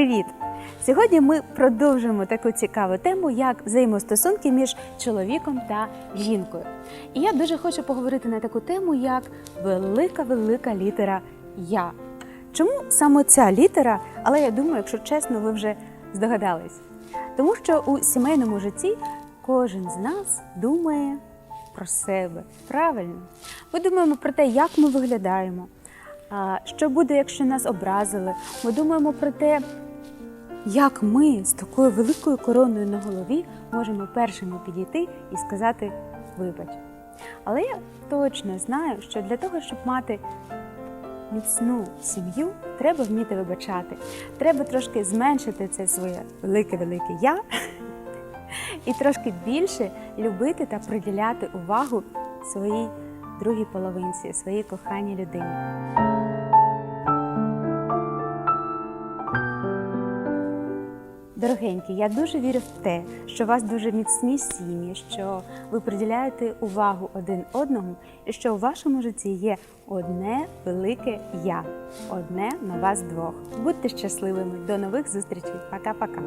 Привіт! Сьогодні ми продовжуємо таку цікаву тему, як взаємостосунки між чоловіком та жінкою. І я дуже хочу поговорити на таку тему, як велика-велика літера Я. Чому саме ця літера? Але я думаю, якщо чесно, ви вже здогадались. Тому що у сімейному житті кожен з нас думає про себе. Правильно? Ми думаємо про те, як ми виглядаємо, що буде, якщо нас образили. Ми думаємо про те, як ми з такою великою короною на голові можемо першими підійти і сказати вибач. Але я точно знаю, що для того, щоб мати міцну сім'ю, треба вміти вибачати. Треба трошки зменшити це своє велике-велике я і трошки більше любити та приділяти увагу своїй другій половинці, своїй коханій людині. Дорогенькі, я дуже вірю в те, що у вас дуже міцні сім'ї, що ви приділяєте увагу один одному, і що у вашому житті є одне велике я, одне на вас двох. Будьте щасливими. До нових зустрічей. Пока-пока.